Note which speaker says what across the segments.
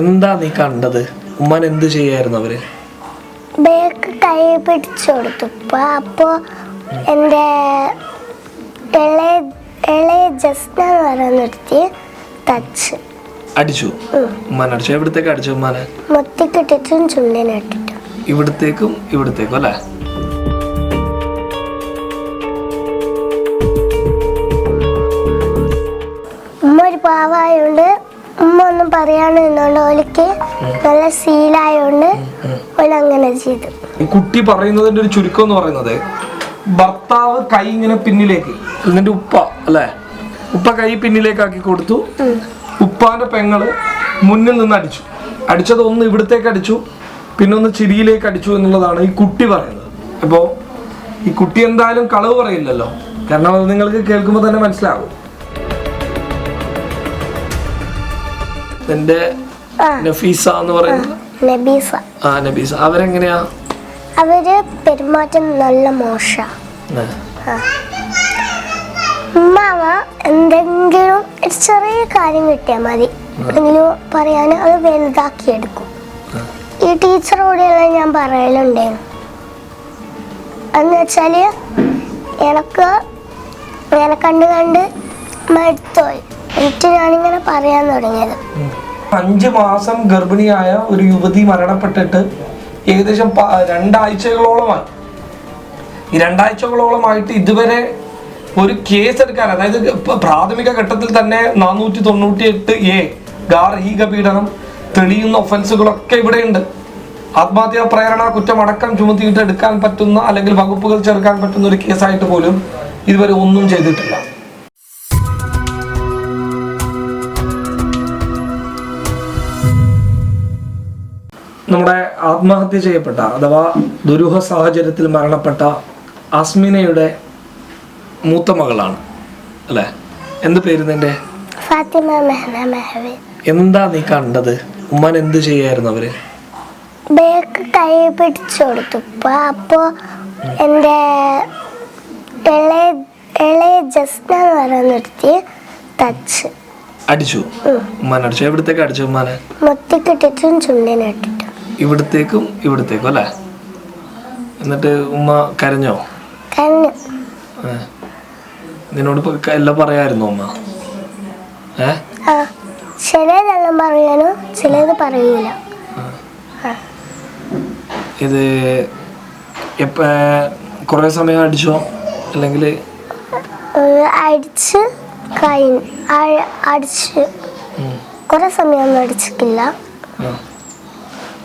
Speaker 1: എന്താ നീ കണ്ടത്? ഉമ്മൻ എന്ത് ചെയ്യായിരുന്നു അവർ?
Speaker 2: ബേക്ക് കൈ പിടിച്ചു കൊടുത്തു. അപ്പോ എന്റെ ഇളയ ഇളയ ജസ്ന എന്ന് പറയുന്ന ഒരുത്തി തച്ച്
Speaker 1: അടിച്ചു. ഉമ്മാൻ അടിച്ചു. എവിടത്തേക്ക് അടിച്ചു ഉമ്മാനെ?
Speaker 2: മുത്തിക്കിട്ടിട്ടും ചുണ്ടിനിട്ടിട്ടും
Speaker 1: ഇവിടത്തേക്കും ഇവിടത്തേക്കും അല്ലേ?
Speaker 2: നല്ല സീലായോണ്ട് അങ്ങനെ ചെയ്തു.
Speaker 1: ഈ കുട്ടി പറയുന്നതിന്റെ ഒരു ചുരുക്കം എന്ന് പറയുന്നത് ഭർത്താവ് കൈ ഇങ്ങനെ പിന്നിലേക്ക് ഇതിന്റെ ഉപ്പ അല്ലേ? ഉപ്പ കൈ പിന്നിലേക്കാക്കി കൊടുത്തു. ഉപ്പാന്റെ പെങ്ങൾ മുന്നിൽ നിന്ന് അടിച്ചു. അടിച്ചത് ഒന്ന് ഇവിടത്തേക്ക് അടിച്ചു പിന്നെ ഒന്ന് ചിരിയിലേക്ക് അടിച്ചു എന്നുള്ളതാണ് ഈ കുട്ടി പറയുന്നത്. അപ്പോ ഈ കുട്ടി എന്തായാലും കളവ് പറയില്ലല്ലോ. കാരണം അത് നിങ്ങൾക്ക് കേൾക്കുമ്പോൾ തന്നെ മനസ്സിലാവും. എന്റെ നഫീസ എന്ന് പറയുന്നത്?
Speaker 2: നബീസ.
Speaker 1: ആ നബീസ. അവരെങ്ങനെയാ?
Speaker 2: അവർ പെരുമാറ്റം നല്ല മോശ. ഉമ്മാമ എന്തെങ്കിലും ഒരു ചെറിയ കാര്യം കിട്ടിയാൽ മതി. എന്തെങ്കിലും പറയാൻ അത് വലുതാക്കിയെടുക്കും ഈ ടീച്ചറോടെല്ലാം ഞാൻ പറയലുണ്ടായിരുന്നു എന്ന് വെച്ചാൽ എനക്ക് ഇങ്ങനെ കണ്ട് കണ്ട് മടുത്തോയി. എന്നിട്ട് ഞാനിങ്ങനെ പറയാൻ തുടങ്ങിയത്.
Speaker 1: അഞ്ച് മാസം ഗർഭിണിയായ ഒരു യുവതി മരണപ്പെട്ടിട്ട് ഏകദേശം രണ്ടാഴ്ചകളോളമായി. ഈ രണ്ടാഴ്ചകളോളമായിട്ട് ഇതുവരെ ഒരു കേസ് എടുക്കാൻ അതായത് പ്രാഥമിക ഘട്ടത്തിൽ തന്നെ നാനൂറ്റി തൊണ്ണൂറ്റി എട്ട് എ ഗാർഹിക പീഡനം തെളിയുന്ന ഒഫൻസുകളൊക്കെ ഇവിടെയുണ്ട്. ആത്മഹത്യാ പ്രേരണ കുറ്റം അടക്കം ചുമത്തിയിട്ട് എടുക്കാൻ പറ്റുന്ന അല്ലെങ്കിൽ വകുപ്പുകൾ ചേർക്കാൻ പറ്റുന്ന ഒരു കേസായിട്ട് പോലും ഇതുവരെ ഒന്നും ചെയ്തിട്ടില്ല. നമ്മുടെ ആത്മഹത്യ ചെയ്യപ്പെട്ട അഥവാ ദുരൂഹ സാഹചര്യത്തിൽ മരണപ്പെട്ട അസ്മിനയുടെ മൂത്ത മകളാണ് അല്ലേ? എന്ത് പേര് നിന്റെ? എന്താ നീ കണ്ടത്? ഉമ്മൻ എന്ത് ചെയ്യായിരുന്നു അവർ?
Speaker 2: ബേക്ക് കൈ പിടിച്ചു കൊടുത്തു. അപ്പോ എന്റെ ഇളയ ഇളയ ജസ്ന എന്ന് പറയുന്ന
Speaker 1: അടിച്ചു? ഉമ്മാൻ അടിച്ചു. എവിടത്തേക്ക് അടിച്ചു ഉമ്മാനെ?
Speaker 2: മുത്തിക്കിട്ടിട്ടും ചുണ്ടിനിട്ടിട്ടും
Speaker 1: ഇവിടത്തേക്കും ഇവിടത്തേക്കും അല്ലേ? എന്നിട്ട് ഉമ്മ കരഞ്ഞോ. നിന്നോട് എല്ലാം പറയായിരുന്നു ഉമ്മ? ഏ?
Speaker 2: ചിലതെല്ലാം പറയാനോ ചിലത് പറയൂല
Speaker 1: ഇത് എപ്പ കുറേ സമയം അടിച്ചോ? അല്ലെങ്കിൽ
Speaker 2: അടിച്ച് കഴിഞ്ഞു അടിച്ച്. കുറെ സമയമൊന്നും അടിച്ചിട്ടില്ല.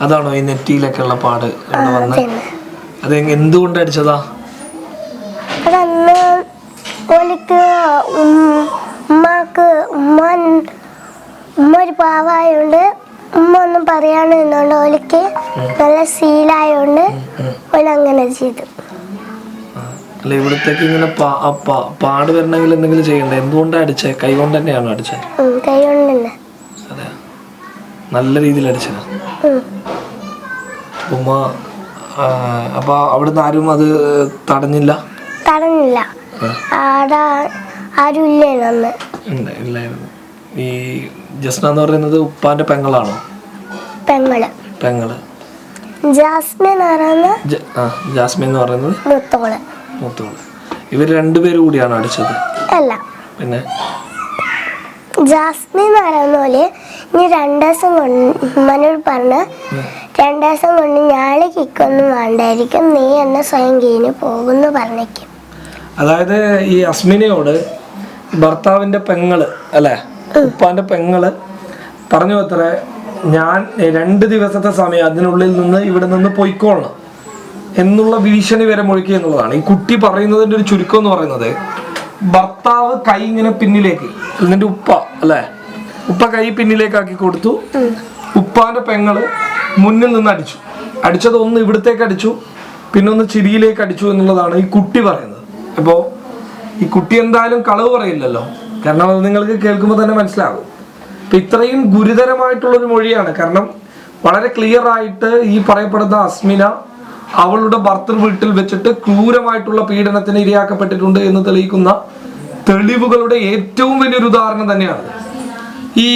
Speaker 1: അതാണോ ഈ നെറ്റിയിലൊക്കെ ഉള്ള പാട് ഇവിടെ വന്ന്? അത് എന്തുകൊണ്ട് അടിച്ചതാ?
Speaker 2: അതന്ന് ഓലിക്ക് ഉമ്മാക്ക് ഉമ്മ ഉമ്മ ഒരു പാവായോണ്ട് ഉമ്മ ഒന്നും പറയാണ്ട് നിന്നോണ്ട് ഓലിക്ക് നല്ല സീലായോണ്ട് ഓൽ അങ്ങനെ ചെയ്തു.
Speaker 1: അല്ല ഇവിടത്തേക്ക് ഇങ്ങനെ പാട് വരണമെങ്കിൽ എന്തെങ്കിലും ചെയ്യണ്ടേ? എന്തുകൊണ്ടാണ് അടിച്ചേ? കൈ കൊണ്ട് തന്നെയാണോ അടിച്ചത്
Speaker 2: കൈ കൊണ്ട് തന്നെ
Speaker 1: നല്ല രീതിയിൽ അടിച്ചതാ. ഉമ്മ അപ്പൊ അവിടുന്ന് ആരും അത് തടഞ്ഞില്ല?
Speaker 2: തടഞ്ഞില്ല. ആടാ ആരും ഇല്ലേനു അന്ന്?
Speaker 1: ഇല്ലായിരുന്നു. ഈ ജസ്ന എന്ന് പറയുന്നത് ഉപ്പാന്റെ പെങ്ങളാണോ?
Speaker 2: പെങ്ങൾ.
Speaker 1: പെങ്ങൾ.
Speaker 2: ജാസ്മിൻ
Speaker 1: ജാസ്മിൻ എന്ന് പറയുന്നത്
Speaker 2: മുത്തോൾ.
Speaker 1: മുത്തോൾ. ഇവർ രണ്ടുപേരും കൂടിയാണ് അടിച്ചത്?
Speaker 2: അല്ല.
Speaker 1: പിന്നെ?
Speaker 2: ജാസ്മിൻ എന്ന് പറയുന്ന പോലെ ഇനി രണ്ടു ദിവസം കൊണ്ട് ഉമ്മനോട് പറഞ്ഞ് രണ്ടു ദിവസം കൊണ്ട് ഞാൻ കിക്കൊന്നും വേണ്ടായിരിക്കും. നീ എന്നെ സ്വയം കീഴിന് പോകുന്നു പറഞ്ഞേക്കും.
Speaker 1: അതായത് ഈ അസ്മിനയോട് ഭർത്താവിന്റെ പെങ്ങൾ അല്ലെ? ഉപ്പാന്റെ പെങ്ങൾ പറഞ്ഞു അത്രേ ഞാൻ രണ്ട് ദിവസത്തെ സമയം അതിനുള്ളിൽ നിന്ന് ഇവിടെ നിന്ന് പൊയ്ക്കോളണം എന്നുള്ള ഭീഷണി വരെ മുഴക്കി എന്നുള്ളതാണ്. ഈ കുട്ടി പറയുന്നതിന്റെ ഒരു ചുരുക്കം എന്ന് പറയുന്നത് ഭർത്താവ് കൈ ഇങ്ങനെ പിന്നിലേക്ക് എന്നിട്ട് ഉപ്പ അല്ലെ? ഉപ്പ കൈ പിന്നിലേക്കാക്കി കൊടുത്തു. ഉപ്പാന്റെ പെങ്ങൾ മുന്നിൽ നിന്ന് അടിച്ചു. അടിച്ചത് ഒന്ന് ഇവിടത്തേക്ക് അടിച്ചു പിന്നെ ഒന്ന് ചിരിയിലേക്ക് അടിച്ചു എന്നുള്ളതാണ് ഈ കുട്ടി പറയുന്നത്. അപ്പോ ഈ കുട്ടി എന്തായാലും കളവ് പറയില്ലല്ലോ. കാരണം അത് നിങ്ങൾക്ക് കേൾക്കുമ്പോൾ തന്നെ മനസ്സിലാകും അപ്പൊ ഇത്രയും ഗുരുതരമായിട്ടുള്ള ഒരു മൊഴിയാണ്. കാരണം വളരെ ക്ലിയർ ആയിട്ട് ഈ പറയപ്പെടുന്ന അസ്മിന അവളുടെ ഭർത്തൃ വീട്ടിൽ വെച്ചിട്ട് ക്രൂരമായിട്ടുള്ള പീഡനത്തിന് ഇരയാക്കപ്പെട്ടിട്ടുണ്ട് എന്ന് തെളിയിക്കുന്ന തെളിവുകളുടെ ഏറ്റവും വലിയൊരു ഉദാഹരണം തന്നെയാണ്. ഈ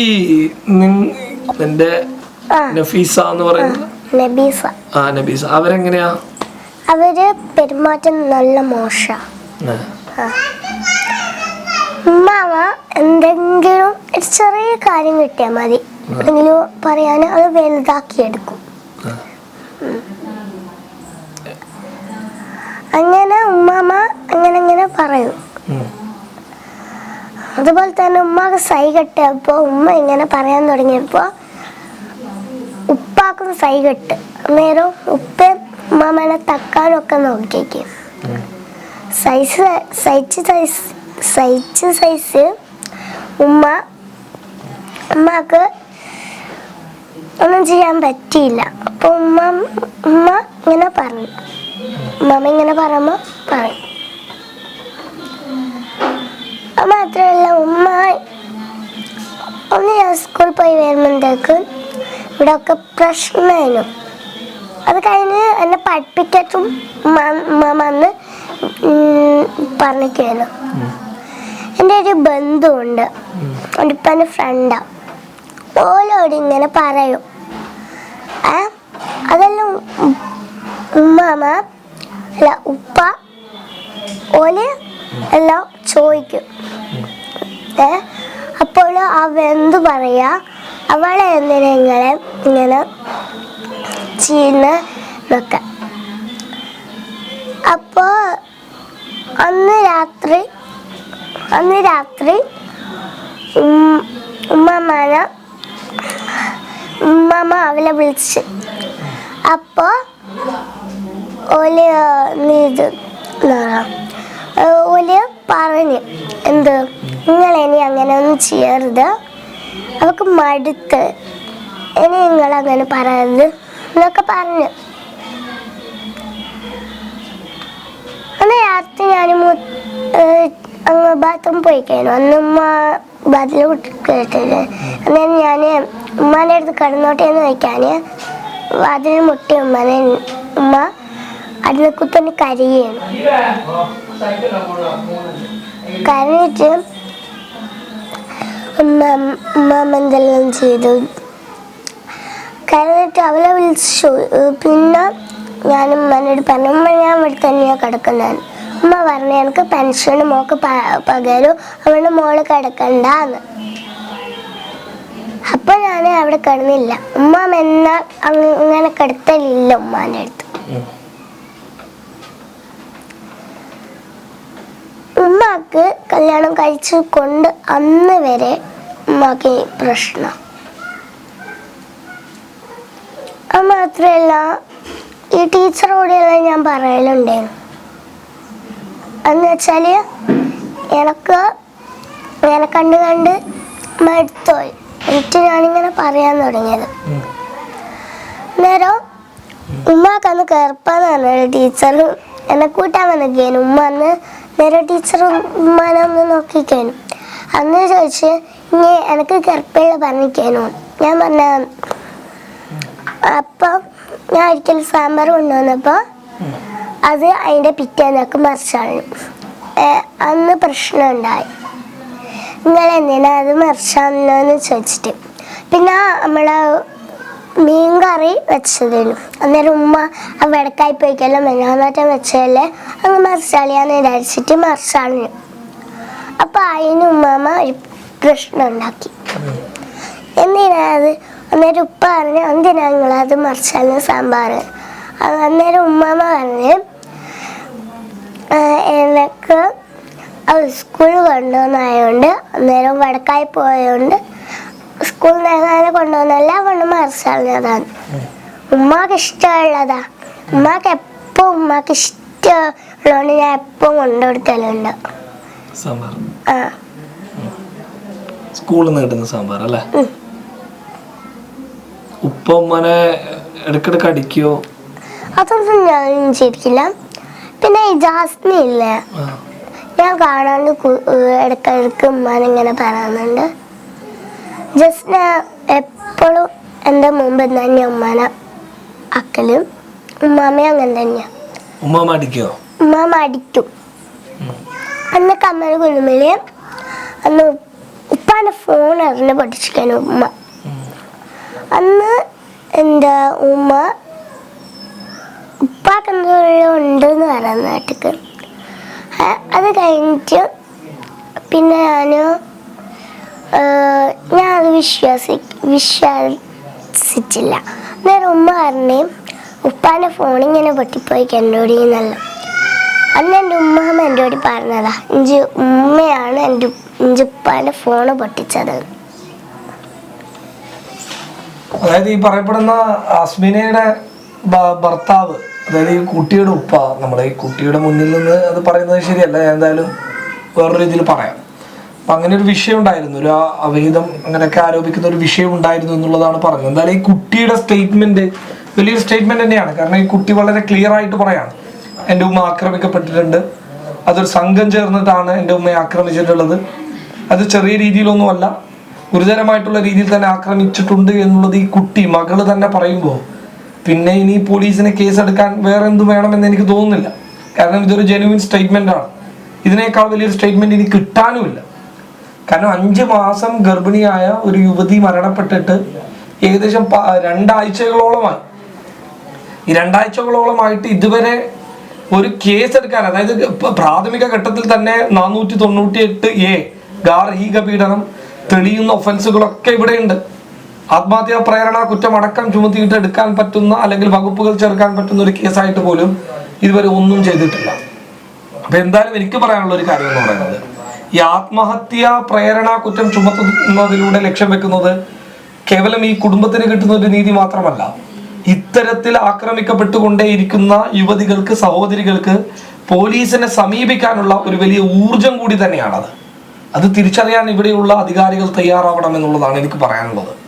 Speaker 1: നിന്റെ നഫീസ എന്ന് പറയുന്നത്?
Speaker 2: നബീസ.
Speaker 1: ആ നബീസ. അവരെങ്ങനെയാ?
Speaker 2: അവർ പെരുമാറ്റം നല്ല മോശ. ഉമ്മാമ എന്തെങ്കിലും ഒരു ചെറിയ കാര്യം കിട്ടിയാൽ മതി. എന്തെങ്കിലും പറയാൻ അത് വലുതാക്കിയെടുക്കും എടുക്കും. അങ്ങനെ ഉമ്മാമ അങ്ങനെ അങ്ങനെ പറയും. അതുപോലെ തന്നെ ഉമ്മാക്ക് സൈ കെട്ടിയപ്പോ ഉമ്മ ഇങ്ങനെ പറയാൻ തുടങ്ങിയപ്പോ ഉപ്പാക്കും സൈ കെട്ട് അന്നേരം ഉപ്പയും ഉമ്മാമനെ തക്കാനൊക്കെ നോക്കിയേക്കും. Size size size size size ഉമ്മ ഉമ്മക്ക് ഒന്നും ചെയ്യാൻ പറ്റിയില്ല. അപ്പൊ ഉമ്മ ഉമ്മ ഇങ്ങനെ പറഞ്ഞു. ഉമ്മ ഇങ്ങനെ പറയുമ്പോ പറഞ്ഞു മാത്രമല്ല ഉമ്മ ഒന്ന് ഞാൻ സ്കൂളിൽ പോയി വരുമ്പോഴത്തേക്ക് ഇവിടെ ഒക്കെ പ്രശ്നമായിരുന്നു അത് കഴിഞ്ഞ് എന്നെ പഠിപ്പിക്കത്തും ഉമ്മ പറഞ്ഞിട്ടായിരുന്നു എന്റെ ഒരു ബന്ധുണ്ട് എന്റെ ഇപ്പം ഫ്രണ്ടാ ഓലോട് ഇങ്ങനെ പറയും. ഏ? അതെല്ലാം ഉമ്മാമ അല്ല ഉപ്പ? ഓൽ എല്ലാം ചോദിക്കും. ഏ? അപ്പോൾ ആ ബന്ധു പറയാ അവളെ എന്തിനാ ഇങ്ങനെ ചീന്ന് വെക്കാം. അപ്പോ അന്ന് രാത്രി അന്ന് രാത്രി ഉമ്മമാന ഉമ്മമ്മ അവളെ വിളിച്ച്. അപ്പോ ഓൽ ഇത് പറഞ്ഞു എന്ത്? നിങ്ങൾ ഇനി അങ്ങനെ ഒന്നും ചെയ്യരുത്. അവൾക്ക് മടുത്ത്. ഇനി നിങ്ങൾ അങ്ങനെ പറയുന്നത് എന്നൊക്കെ പറഞ്ഞു. അന്ന് രാത്രി ഞാൻ അങ്ങ് ബാത്റൂം പോയി കഴിഞ്ഞു. അന്ന് ഉമ്മ ബാത്റൂം കേട്ടില്ല? അന്നേരം ഞാൻ ഉമ്മാന്റെ അടുത്ത് കിടന്നോട്ടെ എന്ന് വയ്ക്കാൻ വാതിൽ മുട്ടി ഉമ്മനെ ഉമ്മ അതിനെ കുത്തന്നെ കരയാണ് കരഞ്ഞിട്ട് ഉമ്മ എന്തെല്ലാം ചെയ്തു? കരഞ്ഞിട്ട് അവളെ വിളിച്ചു. പിന്നെ ഞാൻ ഉമ്മനോട് പറഞ്ഞു ഉമ്മ ഞാൻ ഇവിടെ തന്നെയാണ് കിടക്കുന്നത്. ഉമ്മ പറഞ്ഞു എനിക്ക് പെൻഷന് മോക്ക് പകരം. അവളുടെ മോൾ കിടക്കണ്ടെന്ന്. അപ്പൊ ഞാൻ അവിടെ കിടന്നില്ല. ഉമ്മ എന്നാ അങ്ങനെ കിടത്തലില്ല ഉമ്മാന്റെ അടുത്ത് ഉമ്മാക്ക് കല്യാണം കഴിച്ചു കൊണ്ട് അന്ന് വരെ ഈ പ്രശ്നം. അത് മാത്രമല്ല ഈ ടീച്ചറോടെല്ലാം ഞാൻ പറയലുണ്ടായിരുന്നു എന്ന് വെച്ചാൽ എനക്ക് ഇങ്ങനെ കണ്ട് കണ്ട് മടുത്തോയി. എന്നിട്ട് ഞാനിങ്ങനെ പറയാൻ തുടങ്ങിയത്.
Speaker 1: നേരം
Speaker 2: അന്നേരം ഉമ്മാക്ക് അന്ന് കയർപ്പാന്ന് പറഞ്ഞൊരു ടീച്ചർ എന്നെ കൂട്ടാൻ വന്നിരിക്കേനു. ഉമ്മ അന്ന് നേരെ ടീച്ചർ ഉമ്മാനെ ഒന്ന് അന്ന് ചോദിച്ച് എനിക്ക് കറുപ്പുള്ള പറഞ്ഞിരിക്കാനോ ഞാൻ പറഞ്ഞ അപ്പോൾ ഞാൻ ഒരിക്കൽ സാമ്പാർ കൊണ്ടുവന്നപ്പോൾ അത് അതിന്റെ പിറ്റേന്നൊക്കെ മറിച്ചാണ് അന്ന് പ്രശ്നം ഉണ്ടായി നിങ്ങൾ എന്തിനാ അത് മറിച്ചാണെന്ന് ചോദിച്ചിട്ട്. പിന്നെ നമ്മളെ മീൻ കറി വെച്ചതേനു. അന്നേരം ഉമ്മ ആ വെടക്കായി പോയിക്കെല്ലാം മെനാമാറ്റം വെച്ചതല്ലേ അങ്ങ് മറിച്ചാളിയാന്ന് വിചാരിച്ചിട്ട് മറിച്ചാളിഞ്ഞു അപ്പൊ അതിന് ഉമ്മാമ്മ ഒരു പ്രശ്നം ഉണ്ടാക്കി എന്തിനാ അത് അന്നേരം ഉപ്പ പറഞ്ഞു എന്തിനാ നിങ്ങൾ അത് മറിച്ചാലും സാമ്പാർ അന്നേരം ഉമ്മാമ്മ പറഞ്ഞ് "ആ, എനിക്ക് സ്കൂളിൽ കൊണ്ടുവന്നായതുകൊണ്ട് അന്നേരം വടക്കായി പോയതുകൊണ്ട് സ്കൂളിൽ അങ്ങനെ കൊണ്ടുവന്നല്ല കൊണ്ട് മറിച്ചറിഞ്ഞതാണ് ഉമ്മാക്ക് ഇഷ്ടമുള്ളതാ. ഉമ്മാക്ക് എപ്പോ ഉമ്മാക്ക് ഇഷ്ടമുള്ളതുകൊണ്ട് ഞാൻ എപ്പോ കൊണ്ടുകൊടുക്കലുണ്ട്. ആ.
Speaker 1: സ്കൂളിൽ നിന്ന് കിട്ടുന്ന സാമ്പാർ അല്ലേ?
Speaker 2: ഉപ്പമ്മനെ
Speaker 1: ഉപ്പ ഉമ്മനെ ഇടക്കിടക്ക് അടിക്കോ?
Speaker 2: അതൊന്നും ഞാൻ ചെയ്തിട്ടില്ല. പിന്നെ ജാസ്മി ഇല്ലേ? ഞാൻ കാണാണ്ട് ഇടക്കിടക്ക് ഉമ്മാൻ ഇങ്ങനെ പറയുന്നുണ്ട് ജസ്റ്റ് എപ്പോഴും എന്റെ മുമ്പ് തന്നെ ഉമ്മാനെ അക്കലും. ഉമ്മാമയും അങ്ങനെ തന്നെയാണ്
Speaker 1: ഉമ്മാമ അടിക്കോ?
Speaker 2: ഉമ്മാമ അടിക്കും. അന്ന് കമ്മൽ കുടുംബിൽ അന്ന് ഉപ്പാന്റെ ഫോൺ എറിഞ്ഞ് പഠിച്ചിരിക്കാൻ ഉമ്മ. അന്ന് എന്താ ഉമ്മ ഉപ്പാക്കെന്തോ ഉണ്ടെന്ന് പറയുന്ന നാട്ടിക്ക്. അത് കഴിഞ്ഞിട്ട് പിന്നെ ഞാൻ ഞാൻ അത് വിശ്വാസി വിശ്വസിച്ചില്ല. അന്നേരം ഉമ്മ പറഞ്ഞേ ഉപ്പാന്റെ ഫോണിങ്ങനെ പൊട്ടിപ്പോയി എന്നോട് എന്നല്ല. അന്ന് എന്റെ ഉമ്മ എന്റെ എന്നോട് പറഞ്ഞതാ ഇഞ്ചി ഉമ്മയാണ് എന്റെ ഇഞ്ചി ഉപ്പാന്റെ ഫോണ് പൊട്ടിച്ചത്.
Speaker 1: അതായത് ഈ പറയപ്പെടുന്ന അസ്മിനയുടെ ഭർത്താവ് അതായത് ഈ കുട്ടിയുടെ ഉപ്പ നമ്മളെ ഈ കുട്ടിയുടെ മുന്നിൽ നിന്ന് അത് പറയുന്നത് ശരിയല്ല ഞാൻ എന്തായാലും വേറൊരു രീതിയിൽ പറയാം. അപ്പൊ അങ്ങനെ ഒരു വിഷയം ഉണ്ടായിരുന്നു ഒരു അവിഹിതം അങ്ങനെയൊക്കെ ആരോപിക്കുന്ന ഒരു വിഷയം ഉണ്ടായിരുന്നു എന്നുള്ളതാണ് പറഞ്ഞത്. എന്തായാലും ഈ കുട്ടിയുടെ സ്റ്റേറ്റ്മെന്റ് വലിയൊരു സ്റ്റേറ്റ്മെന്റ് തന്നെയാണ്. കാരണം ഈ കുട്ടി വളരെ ക്ലിയർ ആയിട്ട് പറയാണ് എന്റെ ഉമ്മ ആക്രമിക്കപ്പെട്ടിട്ടുണ്ട് അതൊരു സംഘം ചേർന്നിട്ടാണ് എന്റെ ഉമ്മയെ ആക്രമിച്ചിട്ടുള്ളത്. അത് ചെറിയ രീതിയിലൊന്നുമല്ല. ഗുരുതരമായിട്ടുള്ള രീതിയിൽ തന്നെ ആക്രമിച്ചിട്ടുണ്ട് എന്നുള്ളത് ഈ കുട്ടി മകൾ തന്നെ പറയുമ്പോൾ. പിന്നെ ഇനി പോലീസിനെ കേസെടുക്കാൻ വേറെ എന്ത് വേണമെന്ന് എനിക്ക് തോന്നുന്നില്ല. കാരണം ഇതൊരു ജെനുവിൻ സ്റ്റേറ്റ്മെന്റ് ആണ്. ഇതിനേക്കാൾ വലിയൊരു സ്റ്റേറ്റ്മെന്റ് ഇനി കിട്ടാനുമില്ല. കാരണം അഞ്ച് മാസം ഗർഭിണിയായ ഒരു യുവതി മരണപ്പെട്ടിട്ട് ഏകദേശം രണ്ടാഴ്ചകളോളമായി. ഈ രണ്ടാഴ്ചകളോളമായിട്ട് ഇതുവരെ ഒരു കേസ് എടുക്കാൻ അതായത് പ്രാഥമിക ഘട്ടത്തിൽ തന്നെ നാനൂറ്റി തൊണ്ണൂറ്റി എട്ട് എ ഗാർഹിക പീഡനം തെളിയുന്ന ഒഫൻസുകളൊക്കെ ഇവിടെയുണ്ട്. ആത്മഹത്യാ പ്രേരണ കുറ്റം അടക്കം ചുമത്തിയിട്ട് എടുക്കാൻ പറ്റുന്ന അല്ലെങ്കിൽ വകുപ്പുകൾ ചേർക്കാൻ പറ്റുന്ന ഒരു കേസായിട്ട് പോലും ഇതുവരെ ഒന്നും ചെയ്തിട്ടില്ല. അപ്പൊ എന്തായാലും എനിക്ക് പറയാനുള്ള ഒരു കാര്യം എന്ന് പറയുന്നത് ഈ ആത്മഹത്യാ പ്രേരണ കുറ്റം ചുമത്തുന്നതിലൂടെ ലക്ഷ്യം വെക്കുന്നത് കേവലം ഈ കുടുംബത്തിന് കിട്ടുന്ന ഒരു നീതി മാത്രമല്ല ഇത്തരത്തിൽ ആക്രമിക്കപ്പെട്ടുകൊണ്ടേയിരിക്കുന്ന യുവതികൾക്ക് സഹോദരികൾക്ക് പോലീസിനെ സമീപിക്കാനുള്ള ഒരു വലിയ ഊർജം കൂടി തന്നെയാണത്. അത് തിരിച്ചറിയാൻ ഇവിടെയുള്ള അധികാരികൾ തയ്യാറാവണം എന്നുള്ളതാണ് എനിക്ക് പറയാനുള്ളത്.